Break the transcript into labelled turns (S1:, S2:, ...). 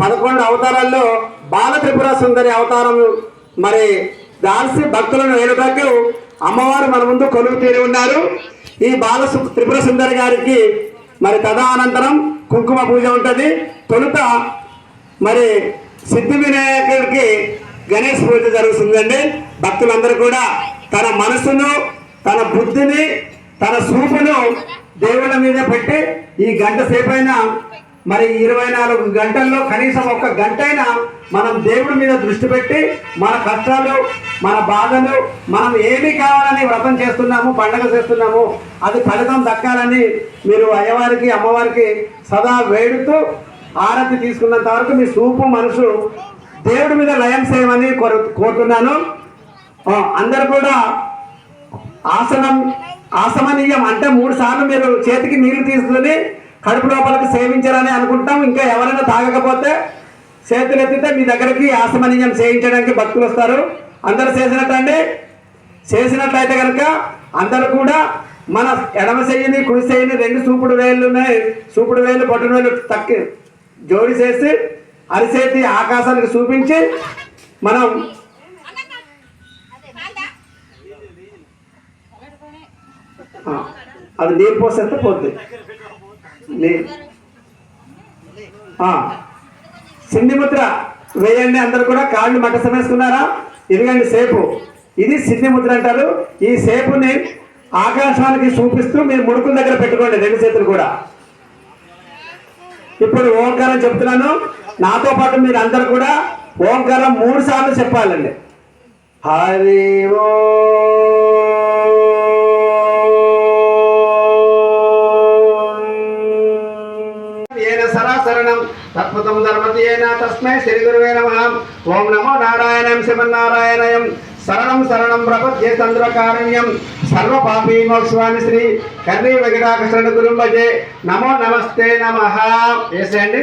S1: పదకొండు అవతారాల్లో బాల త్రిపుర సుందరి అవతారం మరి దాల్సి భక్తులను వేలుటకు అమ్మవారు మన ముందు కొలువు తీరి ఉన్నారు. ఈ బాల త్రిపుర సుందరి గారికి మరి తదనంతరం కుంకుమ పూజ ఉంటుంది. తొలుత మరి సిద్ధి వినాయకుడికి గణేష్ పూజ జరుగుతుందండి. భక్తులందరూ కూడా తన మనసును తన బుద్ధిని తన సూపును దేవుళ్ళ మీద పెట్టి ఈ గంట సేపైనా మరి ఇరవై నాలుగు గంటల్లో కనీసం ఒక గంట అయినా మనం దేవుడి మీద దృష్టి పెట్టి మన కష్టాలు మన బాధలు మనం ఏమి కావాలని వ్రతం చేస్తున్నాము పండగ చేస్తున్నాము అది ఫలితం దక్కాలని మీరు అయ్యవారికి అమ్మవారికి సదా వేడుతూ ఆరతి తీసుకున్నంత వరకు మీ సూపు మనసు దేవుడి మీద లయం చేయమని కోరు కోరుతున్నాను. అందరు కూడా ఆసనం ఆసమనీయం అంటే మూడు సార్లు మీరు చేతికి నీళ్ళు తీసుకుని కడుపు లోపలికి సేవించాలని అనుకుంటాం ఇంకా ఎవరైనా తాగకపోతే చేతులు ఎత్తితే మీ దగ్గరికి ఆసమనీయం చేయించడానికి భక్తులు వస్తారు. అందరు చేసినట్టండి. చేసినట్లయితే కనుక అందరూ కూడా మన ఎడమ చెయ్యిని కుడి చెయ్యిని రెండు చూపుడు వేళ్ళు ఉన్నాయి. చూపుడు వేలు పొట్టుడు వేలు తక్కి జోడి చేసి అరిసేతి ఆకాశానికి చూపించి మనం అది నీరు పోసేస్తే పోతుంది ముద్ర వేయండి అందరు కూడా కాళ్ళు మట్టసం సమేసుకున్నారా ఇదిగండి సేపు. ఇది సిద్ధి ముద్ర అంటారు. ఈ సేపుని ఆకాశానికి చూపిస్తూ మీరు ముడుకుల దగ్గర పెట్టుకోండి రెండు చేతులు కూడా. ఇప్పుడు ఓంకారం చెప్తున్నాను. నాతో పాటు మీరు అందరు కూడా ఓంకారం మూడు సార్లు చెప్పాలండి. హరి ఏన సరాసరణం తత్వతం ధర్మతి ఏన తస్మై శ్రీ గురువే నమ. ఓం నమో నారాయణం శివనారాయణయం శరణం శరణం ప్రపద్యే చంద్రకారణ్యం. సర్వ పాపీ మోక్షవాణి శ్రీ కర్రీ వెంకటాకృష్ణ గురుంబజే నమో నమస్తే నమ. వేసేయండి